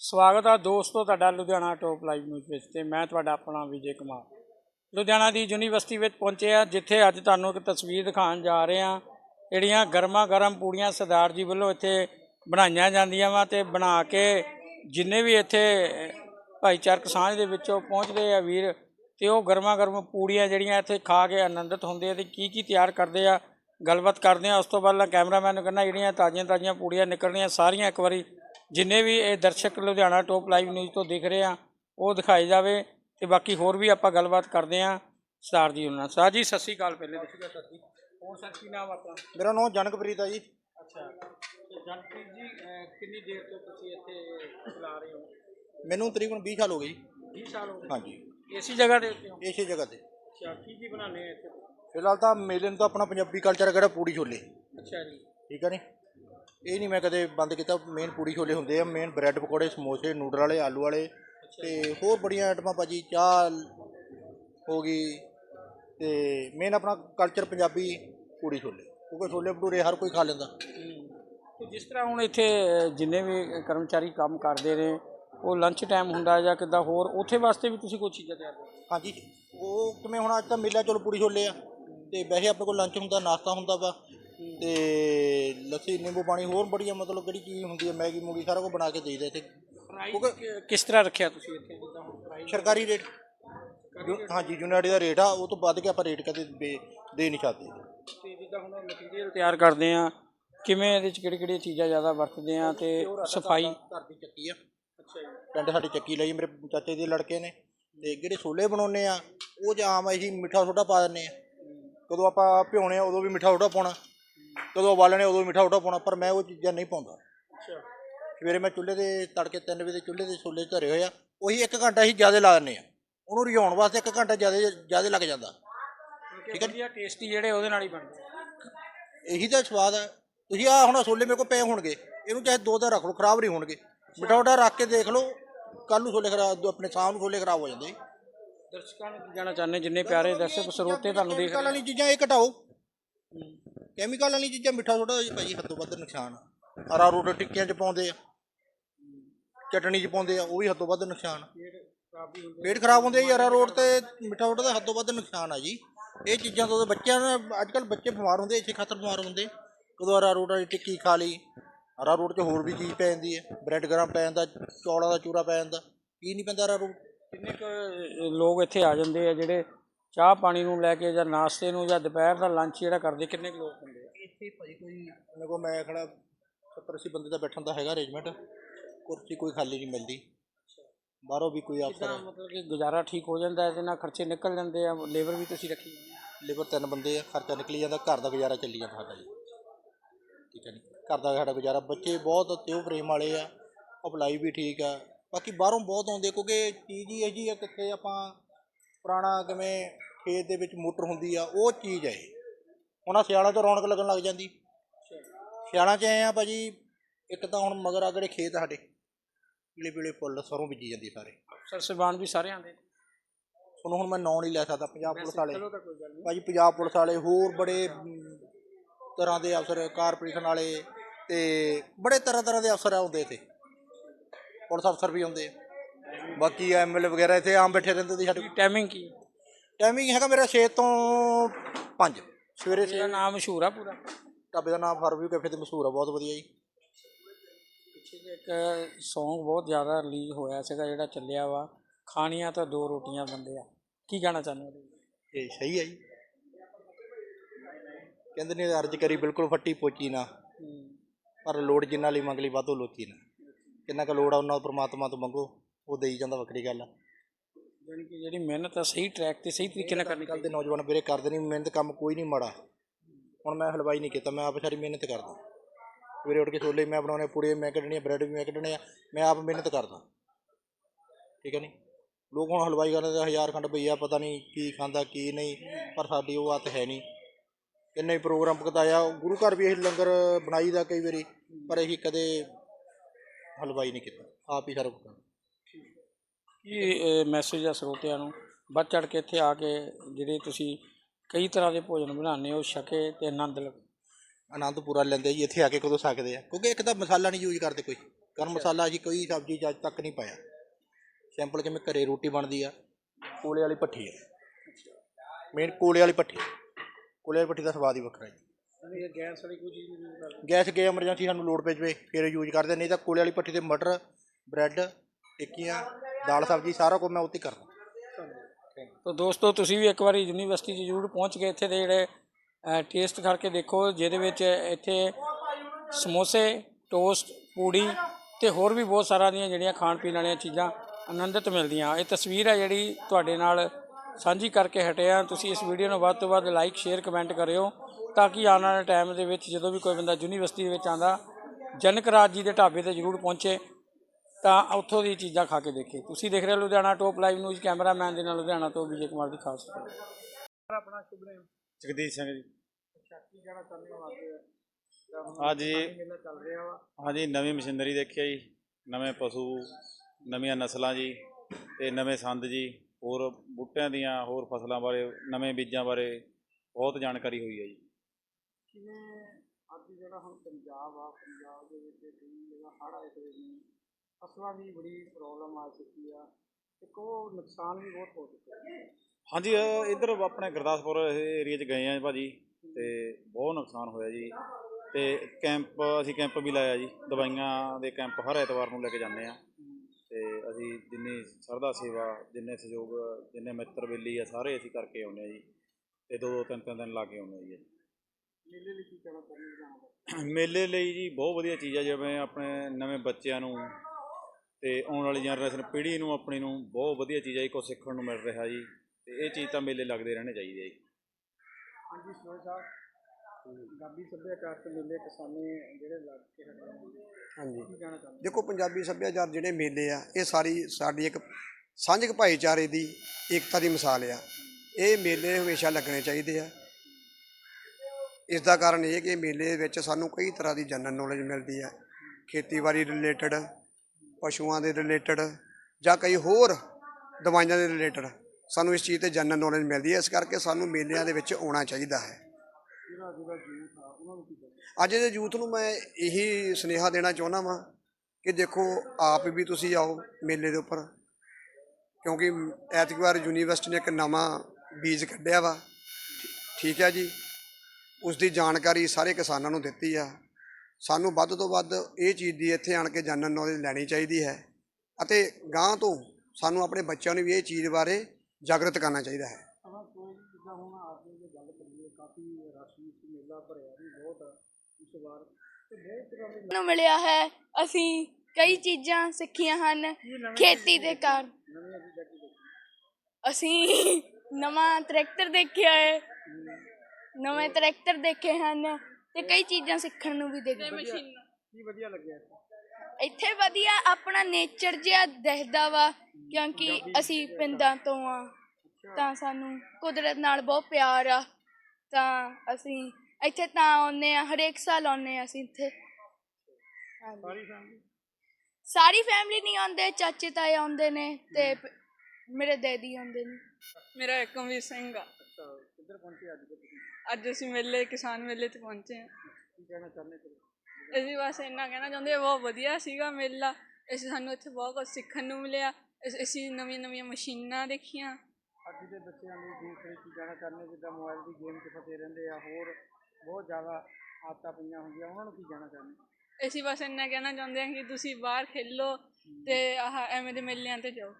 ਸਵਾਗਤ ਆ ਦੋਸਤੋ ਤੁਹਾਡਾ ਲੁਧਿਆਣਾ ਟੋਪ ਲਾਈਵ ਨਿਊਜ਼ ਵਿੱਚ ਤੇ ਮੈਂ ਤੁਹਾਡਾ ਆਪਣਾ ਵਿਜੇ ਕੁਮਾਰ। ਲੁਧਿਆਣਾ ਦੀ ਯੂਨੀਵਰਸਿਟੀ ਵਿੱਚ ਪਹੁੰਚੇ ਆ, ਜਿੱਥੇ ਅੱਜ ਤੁਹਾਨੂੰ ਇੱਕ ਤਸਵੀਰ ਦਿਖਾਉਣ ਜਾ ਰਹੇ ਆ। ਜਿਹੜੀਆਂ ਗਰਮਾ ਗਰਮ ਪੂੜੀਆਂ ਸਰਦਾਰ ਜੀ ਵੱਲੋਂ ਇੱਥੇ ਬਣਾਈਆਂ ਜਾਂਦੀਆਂ ਵਾ ਤੇ ਬਣਾ ਕੇ ਜਿੰਨੇ ਵੀ ਇੱਥੇ ਭਾਈਚਾਰਕ ਸਾਂਝ ਦੇ ਵਿੱਚੋਂ ਪਹੁੰਚਦੇ ਆ ਵੀਰ, ਤੇ ਉਹ ਗਰਮਾ ਗਰਮ ਪੂੜੀਆਂ ਜਿਹੜੀਆਂ ਇੱਥੇ ਖਾ ਕੇ ਆਨੰਦਿਤ ਹੁੰਦੇ ਆ ਤੇ ਕੀ ਕੀ ਤਿਆਰ ਕਰਦੇ ਆ, ਗੱਲਬਾਤ ਕਰਦੇ ਆ। ਉਸ ਤੋਂ ਬਾਅਦ ਕੈਮਰਾਮੈਨ ਨੂੰ ਕਹਿੰਦਾ, ਜਿਹੜੀਆਂ ਤਾਜ਼ੀਆਂ ਤਾਜ਼ੀਆਂ ਪੂੜੀਆਂ ਨਿਕਲਣੀਆਂ, ਸਾਰੀਆਂ ਇੱਕ ਵਾਰੀ ਜਿੰਨੇ ਵੀ ਇਹ ਦਰਸ਼ਕ ਲੁਧਿਆਣਾ ਟੋਪ ਲਾਈਵ ਨਿਊਜ਼ ਤੋਂ ਦੇਖ ਰਹੇ ਆ ਉਹ ਦਿਖਾਈ ਜਾਵੇ ਤੇ ਬਾਕੀ ਹੋਰ ਵੀ ਆਪਾਂ ਗੱਲਬਾਤ ਕਰਦੇ ਆ ਸਰਦਾਰ ਜੀ ਉਹਨਾਂ ਸਰਦਾਰ ਜੀ ਸਤਿ ਸ਼੍ਰੀ ਅਕਾਲ ਪਹਿਲੇ ਦੇਖੀਏ ਸਤਿ ਸ਼੍ਰੀ ਹੋਰ ਸਰ ਕੀ ਨਾਮ ਆਪਣਾ? ਮੇਰਾ ਨਾਮ ਜਨਕਪ੍ਰੀਤ ਆ ਜੀ। ਅੱਛਾ ਜਨਪ੍ਰੀਤ ਜੀ ਕਿੰਨੀ ਦੇਰ ਤੋਂ ਤੁਸੀਂ ਇੱਥੇ ਚਲਾ ਰਹੇ ਹੋ? ਮੈਨੂੰ ਤਕਰੀਬਨ 20 ਸਾਲ ਹੋ ਗਏ ਜੀ। 20 ਸਾਲ ਹੋ ਗਏ? ਹਾਂਜੀ। ਇਸੀ ਜਗ੍ਹਾ ਦੇ ਉੱਤੇ ਹੋ? ਇਸੇ ਜਗ੍ਹਾ ਤੇ। ਅੱਛਾ ਕੀ ਕੀ ਬਣਾਉਂਦੇ ਆ ਇੱਥੇ? ਫਿਲਹਾਲ ਤਾਂ ਮੇਲੇ ਨੂੰ ਤਾਂ ਆਪਣਾ ਪੰਜਾਬੀ ਕਲਚਰ ਕਿਹੜਾ ਪੂੜੀ ਛੋਲੇ। ਅੱਛਾ ਜੀ। ਠੀਕ ਆ ਨੀ ਇਹ ਨਹੀਂ ਮੈਂ ਕਦੇ ਬੰਦ ਕੀਤਾ ਮੇਨ ਪੂੜੀ ਛੋਲੇ ਹੁੰਦੇ ਆ ਮੇਨ ਬ੍ਰੈਡ ਪਕੌੜੇ ਸਮੋਸੇ ਨੂਡਲ ਵਾਲੇ ਆਲੂ ਵਾਲੇ ਤੇ ਹੋਰ ਬੜੀਆਂ ਆਈਟਮਾਂ ਭਾਜੀ ਚਾਹ ਹੋ ਗਈ ਤੇ ਮੇਨ ਆਪਣਾ ਕਲਚਰ ਪੰਜਾਬੀ ਪੂੜੀ ਛੋਲੇ ਕਿਉਂਕਿ ਛੋਲੇ ਭਟੂਰੇ ਹਰ ਕੋਈ ਖਾ ਲੈਂਦਾ ਤੇ ਜਿਸ ਤਰ੍ਹਾਂ ਹੁਣ ਇੱਥੇ ਜਿੰਨੇ ਵੀ ਕਰਮਚਾਰੀ ਕੰਮ ਕਰਦੇ ਨੇ ਉਹ ਲੰਚ ਟਾਈਮ ਹੁੰਦਾ ਜਾਂ ਕਿੱਦਾਂ ਹੋਰ ਉੱਥੇ ਵਾਸਤੇ ਵੀ ਤੁਸੀਂ ਕੋਈ ਚੀਜ਼ਾਂ ਤਿਆਰ ਕਰਦੇ? ਹਾਂਜੀ ਉਹ ਕਿਵੇਂ ਹੁਣ ਅੱਜ ਤਾਂ ਮੇਲਾ ਚਲੋ ਪੂੜੀ ਛੋਲੇ ਆ ਤੇ ਵੈਸੇ ਆਪਣੇ ਕੋਲ ਲੰਚ ਹੁੰਦਾ ਨਾਸ਼ਤਾ ਹੁੰਦਾ ਵਾ ਤੇ ਲੱਸੀ ਨਿੰਬੂ ਪਾਣੀ ਹੋਰ ਬੜੀਆਂ ਮਤਲਬ ਕਿਹੜੀ ਚੀਜ਼ ਹੁੰਦੀ ਹੈ? ਮੈਗੀ ਮੂਗੀ ਸਾਰਾ ਕੁਝ ਬਣਾ ਕੇ ਦੇਈਦਾ ਇੱਥੇ। ਪ੍ਰਾਈਸ ਕਿ- ਕਿਸ ਤਰ੍ਹਾਂ ਰੱਖਿਆ ਤੁਸੀਂ ਇੱਥੇ? ਜਿੱਦਾਂ ਹੁਣ ਪ੍ਰਾਈਸ ਸਰਕਾਰੀ ਰੇਟ ਜੋ- ਹਾਂਜੀ ਯੂਨਾਈਟਡ ਦਾ ਰੇਟ ਆ ਉਹ ਤੋਂ ਵੱਧ ਕੇ ਆਪਾਂ ਰੇਟ ਕਦੇ ਦੇ ਦੇ ਨਹੀਂ ਸਕਦੇ। ਤੇ ਜਿੱਦਾਂ ਹੁਣ ਮਟੀਰੀਅਲ ਤਿਆਰ ਕਰਦੇ ਆ ਕਿਵੇਂ ਇਹਦੇ ਚ ਕਿਹੜੀ ਕਿਹੜੀ ਚੀਜ਼ਾਂ ਜ਼ਿਆਦਾ ਵਰਤਦੇ ਆ ਤੇ ਸਫ਼ਾਈ? ਘਰ ਦੀ ਚੱਕੀ ਆ। ਅੱਛਾ ਜੀ। ਪਿੰਡ ਸਾਡੀ ਚੱਕੀ ਲਈ ਮੇਰੇ ਚਾਚੇ ਦੇ ਲੜਕੇ ਨੇ। ਤੇ ਜਿਹੜੇ ਛੋਲੇ ਬਣਾਉਨੇ ਆ ਉਹ ਚ ਆਮ ਅਸੀਂ ਮਿੱਠਾ ਸੋਡਾ ਪਾ ਦਿੰਨੇ ਆ। ਕਦੋਂ ਆਪਾਂ ਭਿਉਣੇ ਆ ਉਦੋਂ ਵੀ ਮਿੱਠਾ ਸੋਡਾ ਪਾਉਣਾ। ਕਦੋਂ ਉਬਾਲਣੇ ਉਦੋਂ ਮਿੱਠਾ ਸੋਡਾ ਪਾਉਣਾ ਪਰ ਮੈਂ ਉਹ ਚੀਜ਼ਾਂ ਨਹੀਂ ਪਾਉਂਦਾ। ਅੱਛਾ। ਸਵੇਰੇ ਮੈਂ ਚੁੱਲ੍ਹੇ ਦੇ ਤੜਕੇ 3 ਵਜੇ ਦੇ ਚੁੱਲ੍ਹੇ ਦੇ ਛੋਲੇ ਧਰੇ ਹੋਏ ਆ ਉਹੀ 1 ਘੰਟਾ ਅਸੀਂ ਜ਼ਿਆਦਾ ਲਾ ਦਿੰਨੇ ਆ। ਉਹਨੂੰ ਰਿਝਾਉਣ ਵਾਸਤੇ 1 ਘੰਟਾ ਜ਼ਿਆਦਾ ਜ਼ਿਆਦਾ ਲੱਗ ਜਾਂਦਾ। ਠੀਕ ਹੈ ਵਧੀਆ ਟੇਸਟੀ ਜਿਹੜੇ ਉਹਦੇ ਨਾਲ ਹੀ ਬਣਦੇ ਇਹੀ ਤਾਂ ਸਵਾਦ ਹੈ ਤੁਸੀਂ ਆ ਹੁਣ ਛੋਲੇ ਮੇਰੇ ਕੋਲ ਪਏ ਹੋਣਗੇ ਇਹਨੂੰ ਚਾਹੇ ਦੋ ਦਿਨ ਰੱਖ ਲਓ ਖਰਾਬ ਨਹੀਂ ਹੋਣਗੇ। ਮਿੱਠਾ ਮਿੱਠਾ ਰੱਖ ਕੇ ਦੇਖ ਲਓ ਕੱਲ ਨੂੰ ਛੋਲੇ ਖਰਾਬ ਆਪਣੇ ਸ਼ਾਮ ਨੂੰ ਛੋਲੇ ਖਰਾਬ ਹੋ ਜਾਂਦੇ। ਦਰਸ਼ਕਾਂ ਨੂੰ ਕੀ ਕਹਿਣਾ ਚਾਹੁੰਦੇ ਜਿੰਨੇ ਪਿਆਰੇ ਦਰਸ਼ਕ ਸਰੋਤੇ ਤੁਹਾਨੂੰ ਦੇਖ ਕੈਮੀਕਲ ਵਾਲੀ ਚੀਜ਼ਾਂ ਇਹ ਘਟਾਓ। ਕੈਮੀਕਲ ਵਾਲੀ ਚੀਜ਼ਾਂ ਮਿੱਠਾ ਥੋੜਾ ਭਾਈ ਹੱਦੋਂ ਵੱਧ ਨੁਕਸਾਨ ਆ। ਅਰਾ ਰੋਟ ਟਿੱਕੀਆਂ ਚ ਪਾਉਂਦੇ ਆ, ਚਟਣੀ ਚ ਪਾਉਂਦੇ ਆ, ਉਹ ਵੀ ਹੱਦੋਂ ਵੱਧ ਨੁਕਸਾਨ ਆ। ਪੇਟ ਖਰਾਬ ਹੁੰਦੇ ਆ ਯਾਰਾ ਰੋਡ ਤੇ ਮਿੱਠਾ ਰੋਟ ਦਾ ਹੱਦੋਂ ਵੱਧ ਨੁਕਸਾਨ ਆ ਜੀ। ਇਹ ਚੀਜ਼ਾਂ ਤੋਂ ਤਾਂ ਬੱਚਿਆਂ ਨੂੰ ਅੱਜ ਕੱਲ ਬੱਚੇ ਬਿਮਾਰ ਹੁੰਦੇ ਇਸੇ ਖਾਤਰ ਬਿਮਾਰ ਹੁੰਦੇ ਕਦੋਂ ਅਰਾ ਰੋਟ ਵਾਲੀ ਟਿੱਕੀ ਖਾ ਲਈ ਅਰਾ ਰੋਟ 'ਚ ਹੋਰ ਵੀ ਚੀਜ਼ ਪੈ ਜਾਂਦੀ ਹੈ ਬ੍ਰੈਡ ਗਰਮ ਪੈ ਜਾਂਦਾ, ਚੌਲਾਂ ਦਾ ਚੂਰਾ ਪੈ ਜਾਂਦਾ, ਕੀ ਨਹੀਂ ਪੈਂਦਾ ਅਰਾ ਰੋਟ? ਕਿੰਨੇ ਕੁ ਲੋਕ ਇੱਥੇ ਆ ਜਾਂਦੇ ਆ, ਜਿਹੜੇ ਚਾਹ ਪਾਣੀ ਨੂੰ ਲੈ ਕੇ ਜਾਂ ਨਾਸ਼ਤੇ ਨੂੰ ਜਾਂ ਦੁਪਹਿਰ ਦਾ ਲੰਚ ਜਿਹੜਾ ਕਰਦੇ ਕਿੰਨੇ ਕੁ ਲੋਕ ਹੁੰਦੇ ਆ? ਇੱਥੇ ਭਾਈ ਕੋਈ ਮੇਰੇ ਕੋਲ ਮੈਂ ਖੜਾ 70 80 ਬੰਦੇ ਦਾ ਬੈਠਣ ਦਾ ਹੈਗਾ ਅਰੇਂਜਮੈਂਟ ਕੁਰਸੀ ਕੋਈ ਖਾਲੀ ਨਹੀਂ ਮਿਲਦੀ। ਬਾਹਰੋਂ ਵੀ ਕੋਈ ਤਾਂ ਮਤਲਬ ਕਿ ਗੁਜ਼ਾਰਾ ਠੀਕ ਹੋ ਜਾਂਦਾ ਇਹਦੇ ਨਾਲ ਖਰਚੇ ਨਿਕਲ ਜਾਂਦੇ ਆ ਲੇਬਰ ਵੀ ਤੁਸੀਂ ਰੱਖੀ ਹੋਈ ਹੈ। ਲੇਬਰ ਤਿੰਨ ਬੰਦੇ ਆ ਖਰਚਾ ਨਿਕਲੀ ਜਾਂਦਾ ਘਰ ਦਾ ਗੁਜ਼ਾਰਾ ਚੱਲੀ ਜਾਂਦਾ ਸਾਡਾ ਜੀ। ਠੀਕ ਹੈ ਨੀ ਘਰ ਦਾ ਸਾਡਾ ਗੁਜ਼ਾਰਾ ਬੱਚੇ ਬਹੁਤ ਤਿਉ ਪ੍ਰੇਮ ਵਾਲੇ ਆ ਅਪਲਾਈ ਵੀ ਠੀਕ ਆ। ਬਾਕੀ ਬਾਹਰੋਂ ਬਹੁਤ ਆਉਂਦੇ ਕਿਉਂਕਿ ਚੀਜ਼ ਹੀ ਇਹ ਜੀ ਆ ਕਿੱਥੇ ਆਪਾਂ ਪੁਰਾਣਾ ਕਿਵੇਂ ਖੇਤ ਦੇ ਵਿੱਚ ਮੋਟਰ ਹੁੰਦੀ ਆ ਉਹ ਚੀਜ਼ ਹੈ ਇਹ। ਹੁਣ ਆਹ ਸਿਆਲਾਂ 'ਚ ਰੌਣਕ ਲੱਗਣ ਲੱਗ ਜਾਂਦੀ। ਸਿਆਲਾਂ 'ਚ ਆਏ ਆ ਭਾਜੀ ਇੱਕ ਤਾਂ ਹੁਣ ਮਗਰ ਆ ਜਿਹੜੇ ਖੇਤ ਸਾਡੇ। ਪੀਲੇ ਪੀਲੇ ਫੁੱਲ ਸਰੋਂ ਬੀਜੀ ਜਾਂਦੀ ਸਾਰੇ। ਅਫਸਰ ਸਬਾਨ ਵੀ ਸਾਰੇ ਆਉਂਦੇ ਨੇ ਤੁਹਾਨੂੰ ਹੁਣ ਮੈਂ ਨਾਂ ਨਹੀਂ ਲੈ ਸਕਦਾ ਪੰਜਾਬ ਪੁਲਿਸ ਵਾਲੇ। ਤਾਂ ਭਾਜੀ ਪੰਜਾਬ ਪੁਲਿਸ ਵਾਲੇ ਹੋਰ ਬੜੇ ਤਰ੍ਹਾਂ ਦੇ ਅਫਸਰ ਕਾਰਪੋਰੇਸ਼ਨ ਵਾਲੇ ਤੇ ਬੜੇ ਤਰ੍ਹਾਂ ਤਰ੍ਹਾਂ ਦੇ ਅਫਸਰ ਆਉਂਦੇ ਇੱਥੇ। ਪੁਲਿਸ ਅਫਸਰ ਵੀ ਆਉਂਦੇ ਆ। ਬਾਕੀ ਐਮਐਲਏ ਵਗੈਰਾ ਇੱਥੇ ਆਮ ਬੈਠੇ ਰਹਿੰਦੇ ਸੀ ਸਾਡੇ ਟਾਈਮਿੰਗ ਕੀ? ਹੈ ਟਾਈਮਿੰਗ ਹੈਗਾ ਮੇਰਾ 6 ਤੋਂ 5 ਸਵੇਰੇ ਇਹਦਾ ਨਾਮ ਮਸ਼ਹੂਰ ਆ ਪੂਰਾ। ਢਾਬੇ ਦਾ ਨਾਮ ਫਰਵੀ ਕੈਫੇ ਤੇ ਮਸ਼ਹੂਰ ਆ ਬਹੁਤ ਵਧੀਆ ਜੀ। ਪਿੱਛੇ ਜਿਹੇ ਇੱਕ Song ਬਹੁਤ ਜ਼ਿਆਦਾ ਰਿਲੀਜ਼ ਹੋਇਆ ਸੀਗਾ ਜਿਹੜਾ ਚੱਲਿਆ ਵਾ ਖਾਣੀਆਂ ਤਾਂ ਦੋ ਰੋਟੀਆਂ ਬੰਦੇ ਆ। ਕੀ ਕਹਿਣਾ ਚਾਹੁੰਦੇ ਹੋ? ਇਹ ਸਹੀ ਹੈ ਜੀ। ਕਹਿੰਦੇ ਨੇ ਅਰਜ ਕਰੀ ਬਿਲਕੁਲ ਫੱਟੀ ਪੋਚੀ ਨਾ ਪਰ ਲੋੜ ਜਿੰਨਾ ਲਈ ਮੰਗ ਲਈ ਵਾਧੂ ਲੋਚੀ ਨਾ। ਕਿੰਨਾ ਕੁ ਲੋੜ ਆ ਉਹਨਾਂ ਪ੍ਰਮਾਤਮਾ ਤੋਂ ਮੰਗੋ। ਉਹ ਦੇਈ ਜਾਂਦਾ ਵੱਖਰੀ ਗੱਲ ਆ। ਜਾਣੀ ਕਿ ਜਿਹੜੀ ਮਿਹਨਤ ਆ ਸਹੀ ਟਰੈਕ ਤੇ ਸਹੀ ਤਰੀਕੇ ਨਾਲ ਕਰਨੀ ਕੱਲ ਦੇ ਨੌਜਵਾਨ ਵੀਰੇ ਕਰਦੇ ਨਹੀਂ ਮਿਹਨਤ ਕੰਮ ਕੋਈ ਨਹੀਂ ਮਾੜਾ। ਹੁਣ ਮੈਂ ਹਲਵਾਈ ਨਹੀਂ ਕੀਤਾ ਮੈਂ ਆਪ ਸਾਰੀ ਮਿਹਨਤ ਕਰਦਾ। ਸਵੇਰੇ ਉੱਠ ਕੇ ਛੋਲੇ ਮੈਂ ਬਣਾਉਣੇ ਪੂੜੇ ਮੈਂ ਕੱਢਣੇ ਬ੍ਰੈਡ ਵੀ ਮੈਂ ਕੱਢਣੇ ਆ ਮੈਂ ਆਪ ਮਿਹਨਤ ਕਰਦਾ। ਠੀਕ ਹੈ ਨਹੀਂ ਲੋਕ ਹੁਣ ਹਲਵਾਈ ਕਰਦੇ ਦਾ ਹਜ਼ਾਰ ਖੰਡ ਭਈਆ ਪਤਾ ਨਹੀਂ ਕੀ ਖਾਂਦਾ ਕੀ ਨਹੀਂ ਪਰ ਸਾਡੀ ਉਹ ਆਤ ਹੈ ਨਹੀਂ ਕਿੰਨੇ ਹੀ ਪ੍ਰੋਗਰਾਮ ਪਕਤਾਇਆ ਗੁਰੂ ਘਰ ਵੀ ਇਹ ਲੰਗਰ ਬਣਾਈ ਦਾ ਕਈ ਵਾਰੀ ਪਰ ਅਸੀਂ ਕਦੇ ਹਲਵਾਈ ਨਹੀਂ ਕੀਤਾ ਆਪ ਹੀ ਸਾਰਾ ਕੁਝ ਕੀ ਮੈਸੇਜ ਆ ਸਰੋਤਿਆਂ ਨੂੰ। ਵੱਧ ਚੜ ਕੇ ਇੱਥੇ ਆ ਕੇ ਜਿਹੜੇ ਤੁਸੀਂ ਕਈ ਤਰ੍ਹਾਂ ਦੇ ਭੋਜਨ ਬਣਾਉਂਦੇ ਹੋ ਛਕੇ ਤੇ ਆਨੰਦ ਲਓ ਆਨੰਦ ਪੂਰਾ ਲੈਂਦੇ ਜੀ ਇੱਥੇ ਆ ਕੇ ਕਦੋਂ ਸਕਦੇ ਆ? ਕਿਉਂਕਿ ਇੱਕ ਤਾਂ ਮਸਾਲਾ ਨਹੀਂ ਯੂਜ਼ ਕਰਦੇ ਕੋਈ। ਗਰਮ ਮਸਾਲਾ ਜੀ ਕੋਈ ਸਬਜ਼ੀ 'ਚ ਅੱਜ ਤੱਕ ਨਹੀਂ ਪਾਇਆ। ਸਿੰਪਲ ਜਿਵੇਂ ਘਰੇ ਰੋਟੀ ਬਣਦੀ ਆ ਕੋਲੇ ਵਾਲੀ ਭੱਠੀ ਆ। ਮੇਨ ਕੋਲੇ ਵਾਲੀ ਭੱਠੀ। ਕੋਲੇ ਵਾਲੀ ਭੱਠੀ ਦਾ ਸਵਾਦ ਹੀ ਵੱਖਰਾ ਜੀ। ਇਹ ਗੈਸ ਵਾਲੀ ਕੋਈ ਚੀਜ਼ ਨਹੀਂ ਕਰਦੇ? ਗੈਸ ਗੇ ਐਮਰਜੈਂਸੀ ਸਾਨੂੰ ਲੋੜ ਪੈ ਜਵੇ ਫਿਰ ਯੂਜ਼ ਕਰਦੇ ਨਹੀਂ ਤਾਂ ਕੋਲੇ ਵਾਲੀ ਭੱਠੀ ਤੇ ਮਟਰ ਬ੍ਰੈਡ ਟਿੱਕੀਆਂ ਦਾਲ ਸਬਜ਼ੀ ਸਾਰਾ ਕੁਝ ਮੈਂ ਉੱਥੇ ਕਰਦਾ। ਤੋ ਦੋਸਤੋ, ਤੁਸੀਂ ਵੀ ਇੱਕ ਵਾਰੀ ਯੂਨੀਵਰਸਿਟੀ 'ਚ ਜ਼ਰੂਰ ਪਹੁੰਚ ਕੇ ਇੱਥੇ ਦੇ ਜਿਹੜੇ ਟੇਸਟ ਕਰਕੇ ਦੇਖੋ, ਜਿਹਦੇ ਵਿੱਚ ਇੱਥੇ ਸਮੋਸੇ ਟੋਸਟ ਪੂੜੀ ਤੇ ਹੋਰ ਵੀ ਬਹੁਤ ਸਾਰਾ ਦੀਆਂ ਜਿਹੜੀਆਂ ਖਾਣ ਪੀਣ ਵਾਲੀਆਂ ਚੀਜ਼ਾਂ ਆਨੰਦਿਤ ਮਿਲਦੀਆਂ। ਇਹ ਤਸਵੀਰ ਹੈ ਜਿਹੜੀ ਤੁਹਾਡੇ ਨਾਲ ਸਾਂਝੀ ਕਰਕੇ ਹਟਿਆ ਤੁਸੀਂ ਇਸ ਵੀਡੀਓ ਨੂੰ ਵੱਧ ਤੋਂ ਵੱਧ ਲਾਈਕ ਸ਼ੇਅਰ ਕਮੈਂਟ ਕਰਿਓ ਤਾਂ ਕਿ ਆਉਣ ਵਾਲੇ ਟਾਈਮ ਦੇ ਵਿੱਚ ਜਦੋਂ ਵੀ ਕੋਈ ਬੰਦਾ ਯੂਨੀਵਰਸਿਟੀ ਦੇ ਵਿੱਚ ਆਂਦਾ ਜਨਕ ਰਾਜ ਜੀ ਦੇ ਢਾਬੇ ਤੇ ਜ਼ਰੂਰ ਪਹੁੰਚੇ। ਤਾਂ ਉੱਥੋਂ ਦੀ ਚੀਜ਼ਾਂ ਖਾ ਕੇ ਦੇਖੇ। ਤੁਸੀਂ ਦੇਖ ਰਹੇ ਹੋ Ludhiana top live news cameraman ਦੇ ਨਾਲ ਲੁਧਿਆਣਾ ਤੋਂ ਵਿਜੇ ਕੁਮਾਰ ਦੀ ਖਾਸ ਰਿਪੋਰਟ। ਆਪਣਾ ਸ਼ੁਭ ਨਾਮ? ਜਗਦੀਸ਼ ਸਿੰਘ ਜੀ। ਅੱਛਾ ਕੀ ਕਹਿਣਾ ਚਾਹੁੰਦੇ ਹੋ ਅੱਜ? ਹਾਂਜੀ ਮੇਲਾ ਚੱਲ ਰਿਹਾ ਵਾ। ਹਾਂਜੀ ਨਵੀਂ ਮਸ਼ੀਨਰੀ ਦੇਖਿਆ ਜੀ। ਨਵੇਂ ਪਸ਼ੂ ਨਵੀਆਂ ਨਸਲਾਂ ਜੀ ਤੇ ਨਵੇਂ ਸੰਦ ਜੀ। ਹੋਰ ਬੂਟਿਆਂ ਦੀਆਂ ਹੋਰ ਫਸਲਾਂ ਬਾਰੇ ਨਵੇਂ ਬੀਜਾਂ ਬਾਰੇ ਬਹੁਤ ਜਾਣਕਾਰੀ ਹੋਈ ਹੈ ਜੀ। ਕਿਵੇਂ ਅੱਜ ਜਿਹੜਾ ਹੁਣ ਪੰਜਾਬ ਆ ਪੰਜਾਬ ਦੇ ਵਿੱਚ ਕਈ ਜਗ੍ਹਾ ਹੜ੍ਹ ਆਏ ਹੋਏ ਨੇ। ਫਸਲਾਂ ਦੀ ਬੜੀ ਪ੍ਰੋਬਲਮ ਆ ਚੁੱਕੀ ਆ ਇੱਕ ਉਹ ਨੁਕਸਾਨ ਵੀ ਬਹੁਤ ਹੋ ਚੁੱਕਿਆ। ਹਾਂਜੀ ਅ, ਇੱਧਰ ਆਪਣੇ ਗੁਰਦਾਸਪੁਰ ਏਰੀਆ 'ਚ ਗਏ ਆ ਭਾਜੀ ਤੇ ਬਹੁਤ ਨੁਕਸਾਨ ਹੋਇਆ ਜੀ ਤੇ ਕੈਂਪ ਅਸੀਂ ਕੈਂਪ ਵੀ ਲਾਇਆ ਜੀ ਦਵਾਈਆਂ ਦੇ ਕੈਂਪ ਹਰ ਐਤਵਾਰ ਨੂੰ ਲੈ ਕੇ ਜਾਂਦੇ ਆ। ਤੇ ਅਸੀਂ ਜਿੰਨੀ ਸਰਦਾ ਸੇਵਾ ਜਿੰਨੇ ਸਹਿਯੋਗ ਜਿੰਨੇ ਮਿੱਤਰ ਬੇਲੀ ਆ ਸਾਰੇ ਅਸੀਂ ਕਰਕੇ ਆਉਂਦੇ ਆ ਜੀ ਤੇ ਦੋ ਦੋ ਤਿੰਨ ਤਿੰਨ ਦਿਨ ਲਾ ਕੇ ਆਉਂਦੇ ਆ ਜੀ ਮੇਲੇ ਲਈ ਕੀ ਕਹਿਣਾ ਚਾਹੁੰਦੇ ਹੋ? ਮੇਲੇ ਲਈ ਜੀ ਬਹੁਤ ਵਧੀਆ ਚੀਜ਼ ਆ ਜਿਵੇਂ ਆਪਣੇ ਨਵੇਂ ਬੱਚਿਆਂ ਨੂੰ ਤੇ ਆਉਣ ਵਾਲੀ ਜਨਰੇਸ਼ਨ ਪੀੜ੍ਹੀ ਨੂੰ ਆਪਣੀ ਨੂੰ ਬਹੁਤ ਵਧੀਆ ਚੀਜ਼ ਆ ਜੀ ਕੁਛ ਸਿੱਖਣ ਨੂੰ ਮਿਲ ਰਿਹਾ ਜੀ ਤੇ ਇਹ ਚੀਜ਼ ਤਾਂ ਮੇਲੇ ਲੱਗਦੇ ਰਹਿਣੇ ਚਾਹੀਦੇ ਆ ਜੀ। ਹਾਂਜੀ ਸੋਹ ਸਾਹਿਬ ਪੰਜਾਬੀ ਸੱਭਿਆਚਾਰ ਤੇ ਮੇਲੇ ਕਿਸਾਨੀ ਜਿਹੜੇ ਲੱਗ ਕੇ ਹਾਂਜੀ। ਦੇਖੋ ਪੰਜਾਬੀ ਸੱਭਿਆਚਾਰ ਜਿਹੜੇ ਮੇਲੇ ਆ ਇਹ ਸਾਰੀ ਸਾਡੀ ਇੱਕ ਸਾਂਝਕ ਭਾਈਚਾਰੇ ਦੀ ਏਕਤਾ ਦੀ ਮਿਸਾਲ ਆ। ਇਹ ਮੇਲੇ ਹਮੇਸ਼ਾ ਲੱਗਣੇ ਚਾਹੀਦੇ ਆ। ਇਸ ਦਾ ਕਾਰਨ ਇਹ ਕਿ ਮੇਲੇ ਵਿੱਚ ਸਾਨੂੰ ਕਈ ਤਰ੍ਹਾਂ ਦੀ ਜਨਰਲ ਨੌਲੇਜ ਮਿਲਦੀ ਆ। ਖੇਤੀਬਾੜੀ ਰਿਲੇਟਡ ਪਸ਼ੂਆਂ ਦੇ ਰਿਲੇਟਡ ਜਾਂ ਕਈ ਹੋਰ ਦਵਾਈਆਂ ਦੇ ਰਿਲੇਟਡ ਸਾਨੂੰ ਇਸ ਚੀਜ਼ ਤੇ ਜਨਰਲ ਨੌਲੇਜ ਮਿਲਦੀ ਹੈ। ਇਸ ਕਰਕੇ ਸਾਨੂੰ ਮੇਲਿਆਂ ਦੇ ਵਿੱਚ ਆਉਣਾ ਚਾਹੀਦਾ ਹੈ। ਅੱਜ ਦੇ ਯੂਥ ਨੂੰ ਮੈਂ ਇਹੀ ਸੁਨੇਹਾ ਦੇਣਾ ਚਾਹੁੰਦਾ ਵਾਂ ਕਿ ਦੇਖੋ, ਆਪ ਵੀ ਤੁਸੀਂ ਆਓ ਮੇਲੇ ਦੇ ਉੱਪਰ। ਕਿਉਂਕਿ ਐਤਕੀ ਯੂਨੀਵਰਸਿਟੀ ਨੇ ਇੱਕ ਨਵਾਂ ਬੀਜ ਕੱਢਿਆ ਵਾ। ਠੀਕ ਹੈ ਜੀ। ਉਸ ਦੀ ਜਾਣਕਾਰੀ ਸਾਰੇ ਕਿਸਾਨਾਂ ਨੂੰ ਦਿੱਤੀ ਆ। ਸਾਨੂੰ ਵੱਧ ਤੋਂ ਵੱਧ ਇਹ ਚੀਜ਼ ਦੀ ਇੱਥੇ ਆਣ ਕੇ ਜਾਣਨ ਨੌਲੇਜ ਲੈਣੀ ਚਾਹੀਦੀ ਹੈ ਅਤੇ ਗਾਂ ਤੋਂ ਸਾਨੂੰ ਆਪਣੇ ਬੱਚਿਆਂ ਨੂੰ ਵੀ ਇਹ ਚੀਜ਼ ਬਾਰੇ ਜਾਗਰਤ ਕਰਨਾ ਚਾਹੀਦਾ ਹੈ। ਨੂੰ ਮਿਲਿਆ ਹੈ ਅਸੀਂ ਕਈ ਚੀਜ਼ਾਂ ਸਿੱਖੀਆਂ ਹਨ ਖੇਤੀ ਦੇ ਕਾਰਨ। ਅਸੀਂ ਨਵਾਂ ਟਰੈਕਟਰ ਦੇਖਿਆ ਹੈ। ਨਵੇਂ ਟਰੈਕਟਰ ਦੇਖੇ ਹਨ। ਤੇ ਕਈ ਚੀਜ਼ਾਂ ਸਿੱਖਣ ਨੂੰ ਵੀ ਦੇਖੇ ਕੀ ਵਧੀਆ ਲੱਗਿਆ ਇੱਥੇ? ਇੱਥੇ ਵਧੀਆ ਆਪਣਾ ਨੇਚਰ ਜਿਹਾ ਦਿਖਦਾ ਵਾ ਕਿਉਂਕਿ ਅਸੀਂ ਪਿੰਡਾਂ ਤੋਂ ਆ ਤਾਂ ਸਾਨੂੰ ਕੁਦਰਤ ਨਾਲ ਬਹੁਤ ਪਿਆਰ ਆ ਤਾਂ ਅਸੀਂ ਇੱਥੇ ਤਾਂ ਆਉਂਦੇ ਆ ਹਰੇਕ ਸਾਲ ਆਉਂਦੇ ਆ ਅਸੀਂ ਇੱਥੇ। ਹਾਂਜੀ। ਸਾਰੀ ਫੈਮਿਲੀ ਸਾਰੀ ਫੈਮਿਲੀ ਨਹੀਂ ਆਉਂਦੇ ਚਾਚੇ ਤਾਏ ਆਉਂਦੇ ਨੇ ਤੇ ਪ- ਮੇਰੇ ਡੈਡੀ ਆਉਂਦੇ ਨੇ। ਮੇਰਾ ਏਕਮਵੀਰ ਸਿੰਘ ਆ। ਅੱਛਾ ਕਿੱਧਰ ਪਹੁੰਚੇ ਅੱਜ ਦੇ ਤੁਸੀਂ? ਅੱਜ ਅਸੀਂ ਮੇਲੇ ਕਿਸਾਨ ਮੇਲੇ ਤੇ ਪਹੁੰਚੇ ਹਾਂ। ਕੀ ਕਹਿਣਾ ਚਾਹੁੰਦੇ ਤੁਸੀਂ ਅਸੀਂ ਬਸ ਇੰਨਾ ਕਹਿਣਾ ਚਾਹੁੰਦੇ ਹਾਂ, ਬਹੁਤ ਵਧੀਆ ਸੀਗਾ ਮੇਲਾ। ਅਸੀਂ ਸਾਨੂੰ ਇੱਥੇ ਬਹੁਤ ਕੁਝ ਸਿੱਖਣ ਨੂੰ ਮਿਲਿਆ। ਅਸ- ਅਸੀਂ ਨਵੀਆਂ ਨਵੀਆਂ ਮਸ਼ੀਨਾਂ ਦੇਖੀਆਂ। ਅੱਜ ਦੇ ਬੱਚਿਆਂ ਲਈ ਦੂਸਰੇ ਕੀ ਕਹਿਣਾ ਚਾਹੁੰਦੇ ਜਿੱਦਾਂ ਮੋਬਾਈਲ ਦੀ ਗੇਮ 'ਚ ਫਸੇ ਰਹਿੰਦੇ ਆ ਹੋਰ ਬਹੁਤ ਜ਼ਿਆਦਾ ਆਦਤਾਂ ਪਈਆਂ ਹੁੰਦੀਆਂ ਉਹਨਾਂ ਨੂੰ ਕੀ ਕਹਿਣਾ ਚਾਹੁੰਦੇ ਅਸੀਂ ਬਸ ਇੰਨਾ ਕਹਿਣਾ ਚਾਹੁੰਦੇ ਹਾਂ ਕਿ ਤੁਸੀਂ ਬਾਹਰ ਖੇਲੋ ਤੇ ਆਹ ਐਵੇਂ ਦੇ ਮੇਲਿਆਂ ਤੇ ਜਾਓ।